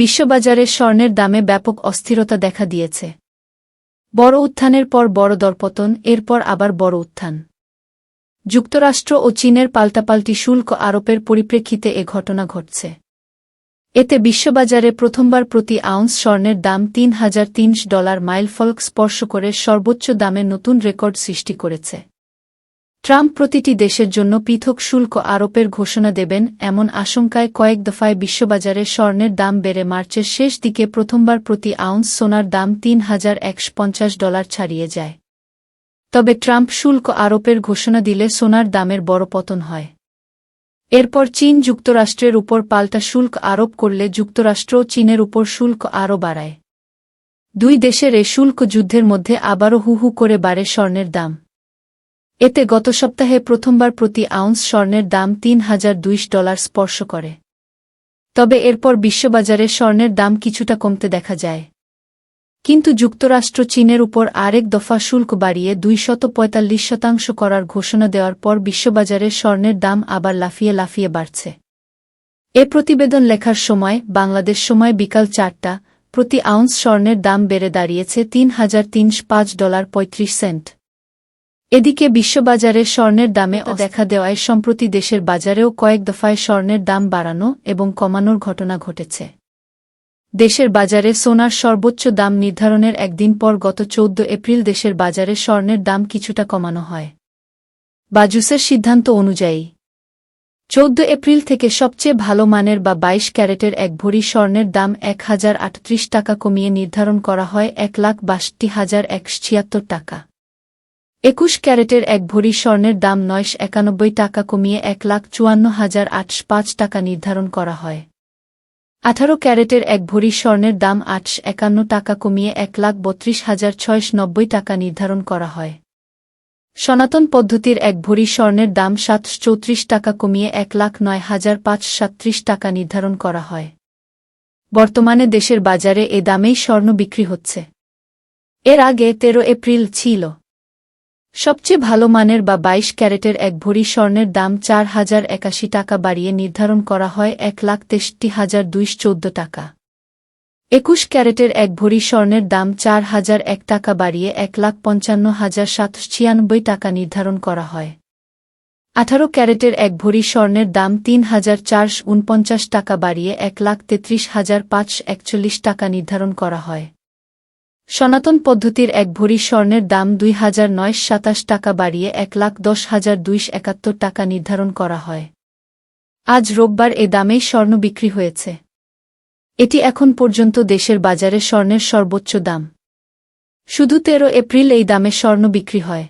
বিশ্ববাজারে স্বর্ণের দামে ব্যাপক অস্থিরতা দেখা দিয়েছে। বড় উত্থানের পর বড় দরপতন, এরপর আবার বড় উত্থান। যুক্তরাষ্ট্র ও চীনের পাল্টাপাল্টি শুল্ক আরোপের পরিপ্রেক্ষিতে এ ঘটনা ঘটছে। এতে বিশ্ববাজারে প্রথমবার প্রতি আউন্স স্বর্ণের দাম তিন হাজার তিনশ ডলার মাইলফলক স্পর্শ করে সর্বোচ্চ দামে নতুন রেকর্ড সৃষ্টি করেছে। ট্রাম্প প্রতিটি দেশের জন্য পৃথক শুল্ক আরোপের ঘোষণা দেবেন, এমন আশঙ্কায় কয়েক দফায় বিশ্ববাজারে স্বর্ণের দাম বেড়ে মার্চের শেষ দিকে প্রথমবার প্রতি আউন্স সোনার দাম তিন হাজার একশো পঞ্চাশ ডলার ছাড়িয়ে যায়। তবে ট্রাম্প শুল্ক আরোপের ঘোষণা দিলে সোনার দামের বড় পতন হয়। এরপর চীন যুক্তরাষ্ট্রের উপর পাল্টা শুল্ক আরোপ করলে যুক্তরাষ্ট্র চীনের উপর শুল্ক আরও বাড়ায়। দুই দেশের এ শুল্ক যুদ্ধের মধ্যে আবারও হু হু করে বাড়ে স্বর্ণের দাম। এতে গত সপ্তাহে প্রথমবার প্রতি আউন্স স্বর্ণের দাম তিন হাজার দুইশ ডলার স্পর্শ করে। তবে এরপর বিশ্ববাজারে স্বর্ণের দাম কিছুটা কমতে দেখা যায়। কিন্তু যুক্তরাষ্ট্র চীনের উপর আরেক দফা শুল্ক বাড়িয়ে দুইশত পঁয়তাল্লিশ শতাংশ করার ঘোষণা দেওয়ার পর বিশ্ববাজারে স্বর্ণের দাম আবার লাফিয়ে লাফিয়ে বাড়ছে। এ প্রতিবেদন লেখার সময়, বাংলাদেশ সময় বিকাল চারটা, প্রতি আউন্স স্বর্ণের দাম বেড়ে দাঁড়িয়েছে তিন হাজার তিনশ পাঁচ ডলার পঁয়ত্রিশ সেন্ট। এদিকে বিশ্ববাজারে স্বর্ণের দামে দেখা দেওয়ায় সম্প্রতি দেশের বাজারেও কয়েক দফায় স্বর্ণের দাম বাড়ানো এবং কমানোর ঘটনা ঘটেছে। দেশের বাজারে সোনার সর্বোচ্চ দাম নির্ধারণের একদিন পর গত চৌদ্দ এপ্রিল দেশের বাজারে স্বর্ণের দাম কিছুটা কমানো হয়। বাজুসের সিদ্ধান্ত অনুযায়ী চৌদ্দ এপ্রিল থেকে সবচেয়ে ভালো মানের বা বাইশ ক্যারেটের এক ভরি স্বর্ণের দাম এক হাজার আটত্রিশ টাকা কমিয়ে নির্ধারণ করা হয় এক লাখ বাষট্টি হাজার টাকা। একুশ ক্যারেটের এক ভরি স্বর্ণের দাম নয়শ একানব্বই টাকা কমিয়ে এক লাখ চুয়ান্ন হাজার আটশ পাঁচ টাকা নির্ধারণ করা হয়। আঠারো ক্যারেটের এক ভরি স্বর্ণের দাম আটশ একান্ন টাকা কমিয়ে এক লাখ বত্রিশ হাজার ছয়শো নব্বই টাকা নির্ধারণ করা হয়। সনাতন পদ্ধতির এক ভরি স্বর্ণের দাম সাতশ চৌত্রিশ টাকা কমিয়ে এক লাখ নয় হাজার পাঁচ সাত্রিশ টাকা নির্ধারণ করা হয়। বর্তমানে দেশের বাজারে এ দামেই স্বর্ণ বিক্রি হচ্ছে। এর আগে তেরো এপ্রিল ছিল। সবচেয়ে ভালো মানের বা বাইশ ক্যারেটের এক ভরি স্বর্ণের দাম চার হাজার একাশি টাকা বাড়িয়ে নির্ধারণ করা হয় এক লাখ তেষট্টি হাজার দুইশ চোদ্দ টাকা। একুশ ক্যারেটের এক ভরি স্বর্ণের দাম চার হাজার এক টাকা বাড়িয়ে এক লাখ পঞ্চান্ন হাজার সাতশ ছিয়ানব্বই টাকা নির্ধারণ করা হয়। আঠারো ক্যারেটের এক ভরি স্বর্ণের দাম তিন হাজার চারশ উনপঞ্চাশ টাকা বাড়িয়ে এক লাখ তেত্রিশ হাজার পাঁচশো একচল্লিশ টাকা নির্ধারণ করা হয়। সনাতন পদ্ধতির এক ভরি স্বর্ণের দাম দুই হাজার নয় সাতাশ টাকা বাড়িয়ে এক লাখ দশ হাজার দুইশ একাত্তর টাকা নির্ধারণ করা হয়। আজ রোববার এ দামেই স্বর্ণ বিক্রি হয়েছে। এটি এখন পর্যন্ত দেশের বাজারে স্বর্ণের সর্বোচ্চ দাম। শুধু তেরো এপ্রিল এই দামে স্বর্ণ বিক্রি হয়।